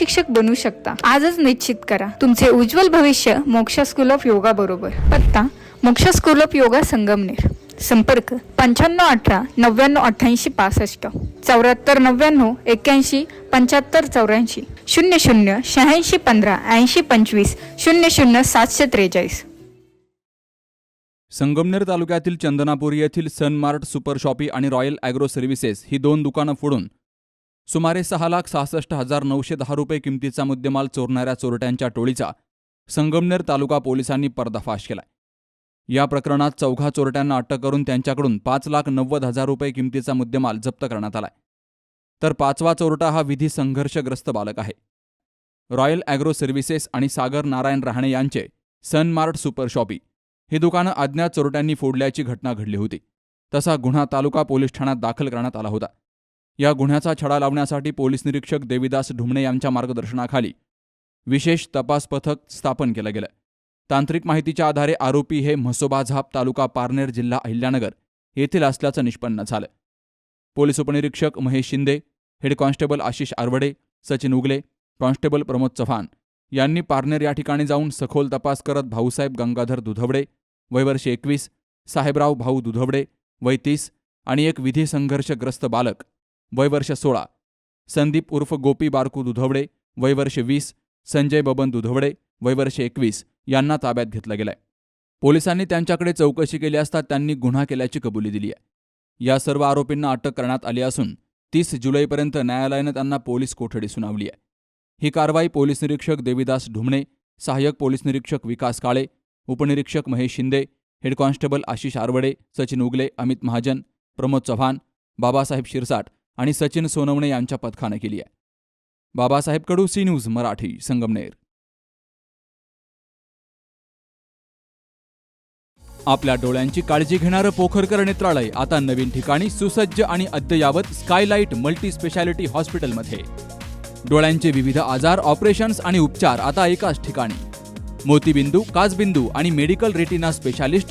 शिक्षक बनू शकता. आजच निश्चित करा. तुमचे उज्ज्वल भविष्य मोक्षा स्कूल ऑफ योगा बरोबर. पत्ता मोक्ष स्कूल ऑफ योगा संगमनेर. संपर्क पंच्याण्णव अठरा नव्याण्णव अठ्ठ्याऐंशी पासष्ट. चौऱ्याहत्तर नव्याण्णव एक्क्याऐंशी पंच्याहत्तर चौऱ्याऐंशी. शून्य शून्य शहाऐंशी पंधरा ऐंशी पंचवीस. शून्य शून्य सातशे त्रेचाळीस. संगमनेर तालुक्यातील चंदनापूर येथील सनमार्ट सुपर शॉपी आणि रॉयल ॲग्रो सर्व्हिसेस ही दोन दुकानं फोडून सुमारे सहा लाख सहासष्ट हजार नऊशे दहा रुपये किमतीचा मुद्देमाल चोरणाऱ्या चोरट्यांच्या टोळीचा संगमनेर तालुका पोलिसांनी पर्दाफाश केलाय. या प्रकरणात चौघा चोरट्यांना अटक करून त्यांच्याकडून पाच लाख नव्वद हजार रुपये किमतीचा मुद्देमाल जप्त करण्यात आलाय. तर पाचवा चोरटा हा विधी संघर्षग्रस्त बालक आहे. रॉयल ॲग्रो सर्व्हिसेस आणि सागर नारायण रहाणे यांचे सनमार्ट सुपर शॉपी ही दुकानं अज्ञात चोरट्यांनी फोडल्याची घटना घडली होती. तसा गुन्हा तालुका पोलीस ठाण्यात दाखल करण्यात आला होता. या गुन्ह्याचा छडा लावण्यासाठी पोलीस निरीक्षक देविदास ढुमणे यांच्या मार्गदर्शनाखाली विशेष तपास पथक स्थापन केलं गेलं. तांत्रिक माहितीच्या आधारे आरोपी हे म्हसोबा झाप तालुका पारनेर जिल्हा अहिल्यानगर येथील असल्याचं निष्पन्न झालं. पोलीस उपनिरीक्षक Mahesh Shinde head constable Ashish Aravade Sachin Ugale constable Pramod Chavan यांनी पारनेर या ठिकाणी जाऊन सखोल तपास करत भाऊसाहेब गंगाधर दुधवडे वयवर्ष एकवीस साहेबराव भाऊ दुधवडे वय तीस आणि एक विधी संघर्षग्रस्त बालक वयवर्ष सोळा. संदीप उर्फ गोपी बारकू दुधवडे वयवर्ष वीस. संजय बबन दुधवडे वयवर्ष एकवीस. यांना ताब्यात घेतलं गेलंय. पोलिसांनी त्यांच्याकडे चौकशी केली असता त्यांनी गुन्हा केल्याची कबुली दिली आहे. या सर्व आरोपींना अटक करण्यात आली असून तीस जुलैपर्यंत न्यायालयानं त्यांना पोलीस कोठडी सुनावली आहे. ही कारवाई पोलीस निरीक्षक देविदास ढुमणे सहाय्यक पोलीस निरीक्षक विकास काळे उपनिरीक्षक महेश शिंदे हेड कॉन्स्टेबल आशिष आरवडे सचिन उगले अमित महाजन प्रमोद चव्हाण बाबासाहेब शिरसाट आणि सचिन सोनवणे यांच्या पथकानं केली आहे. Babasaheb Kadu C news Marathi Sangamner. आपल्या डोळ्यांची काळजी घेणारं पोखरकर नेत्रालय आता नवीन ठिकाणी सुसज्ज आणि अद्ययावत स्कायलाइट मल्टी स्पेशालिटी हॉस्पिटलमध्ये. डोळ्यांचे विविध आजार ऑपरेशन्स आणि उपचार आता एकाच ठिकाणी. मोतीबिंदू काचबिंदू आणि medical retina specialist